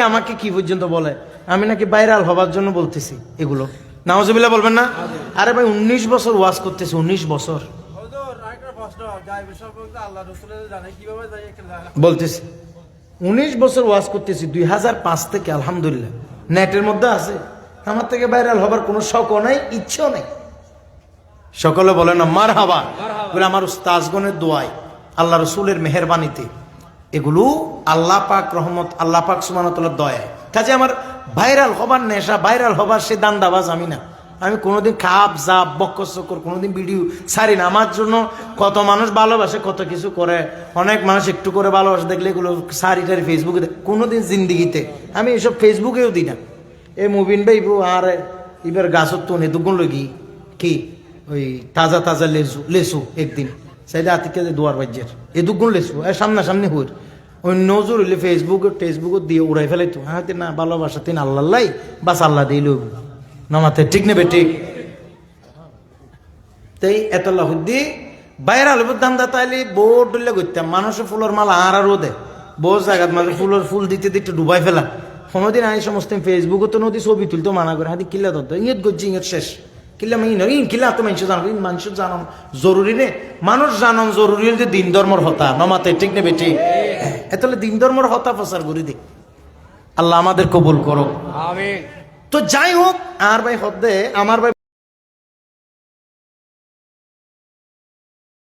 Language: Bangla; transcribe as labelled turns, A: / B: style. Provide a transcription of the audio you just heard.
A: আমাকে কি পর্যন্ত বলে? আমি নাকি ভাইরাল হবার জন্য বলতেছি এগুলো। নাওজবিল্লা বলবেন না? আরে ভাই, উনিশ বছর ওয়াজ করতেছি, উনিশ বছর। বলতেছি, উনিশ বছর ওয়াজ করতেছি দুই হাজার পাঁচ থেকে, আলহামদুলিল্লাহ। নেটের মধ্যে আছে। আমার থেকে ভাইরাল হবার কোনো শখও নাই, ইচ্ছেও নাই। সকলে বলে না মার হাবা বলে, আমার উস্তাজগণের দোয়াই আল্লাহ রসুলের মেহরবানিতে। এগুলো আল্লাহ পাক রহমত, আল্লাহ পাক সুমানতলার দয়ায় কাজে আমার ভাইরাল হবার নেশা, ভাইরাল হবার সে দান্দাবাজ আমি না। আমি কোনোদিন খাপ, জাপ বক্কর চক্কর কোনোদিন ভিডিও ছাড়ি না। আমার জন্য কত মানুষ ভালোবাসে, কত কিছু করে। অনেক মানুষ একটু করে ভালোবাসে, দেখলে এগুলো সারি টারি ফেসবুকে কোনোদিন জিন্দিগিতে। আমি এসব ফেসবুকেও দিই না। এ মুবিন ভাই আর এবার গাছত তো নে দুগুণ লগি, কি? ওই তাজা তাজা লেসু লেসু একদিন। সাইডে আতিকে দুয়ার বাজ্যের, এ দুগুণ লেসু এ সামনা সামনি হুর ওই নজর হইলে ফেসবুকে টেসবুকে দিয়ে উড়াই ফেলাই তো হ্যাঁ না, ভালোবাসা তিন আল্লাহ লাই, বাস আল্লাহ দিই লইব। নামাতে ঠিক নেবে ঠিক। তাই এত লাহুদ্দি বাইরে আলব দান্দা তাইলে বোর্ড ডুললে করতাম মানুষে ফুলের মালা আর আর দে বহু জায়গাত মাঝে ফুলের ফুল দিতে দিতে ডুবাই ফেলা কোনোদিন আই সমস্ত ফেসবুকে তো নদী ছবি তুলতো মানা করে, হাতি কিল্লা ধরতো ইঙ্গিত গজ্জি ইঙ্গিত শেষ। কিল্লা মাই কিল্লা তো মানুষ জানো মানুষ জানন জরুরি নে। মানুষ জানন জরুরি হল যে দিন ধর্মর হতা। নমাতে ঠিক নেবে ঠিক এতলে দিন ধর্মর হতা প্রচার করি দি। আল্লাহ আমাদের কবুল করো।
B: আমিন।
A: তো যাই হোক আর ভাই হদ্দে আমার ভাই